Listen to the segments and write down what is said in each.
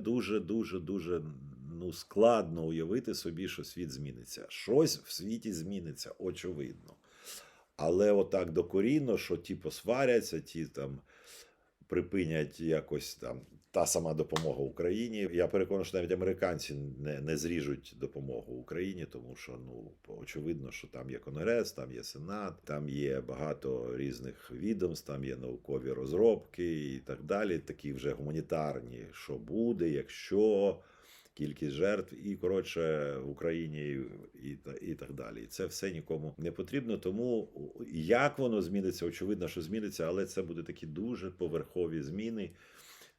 дуже, дуже, дуже ну, складно уявити собі, що світ зміниться. Щось в світі зміниться, очевидно. Але отак докорінно, що ті посваряться, ті там припинять якось там та сама допомога Україні. Я переконаний, що навіть американці не, не зріжуть допомогу Україні, тому що ну очевидно, що там є Конгрес, там є Сенат, там є багато різних відомств, там є наукові розробки і так далі. Такі вже гуманітарні, що буде, якщо. Кількість жертв і коротше в Україні і, і так далі. Це все нікому не потрібно. Тому як воно зміниться, очевидно, що зміниться, але це будуть такі дуже поверхові зміни,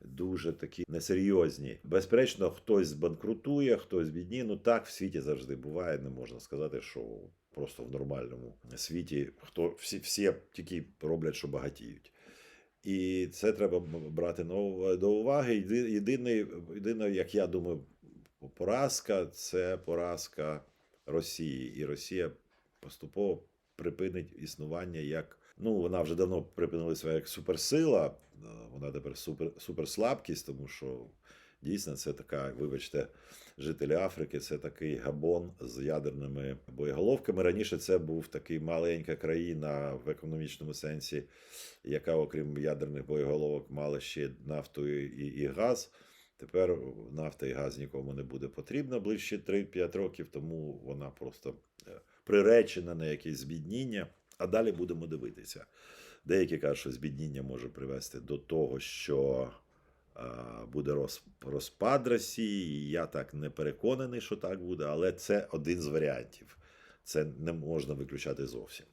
дуже такі несерйозні. Безперечно, хтось збанкрутує, хтось бідні. Ну так в світі завжди буває. Не можна сказати, що просто в нормальному світі хто всі, всі тільки роблять, що багатіють. І це треба брати до уваги. Єди- Єдине, єдине, як я думаю, поразка це поразка Росії. І Росія поступово припинить існування як. Ну, вона вже давно припинила своє як суперсила, вона тепер супер, суперслабкість, тому що дійсно це така, вибачте, жителі Африки, це такий габон з ядерними боєголовками. Раніше це був такий маленька країна в економічному сенсі, яка, окрім ядерних боєголовок, мала ще нафту і, і газ. Тепер нафта і газ нікому не буде потрібна ближче 3-5 років, тому вона просто е, приречена на якесь збідніння. А далі будемо дивитися. Деякі кажуть, що збідніння може привести до того, що буде роз- розпад Росії. Я так не переконаний, що так буде, але це один з варіантів. Це не можна виключати зовсім.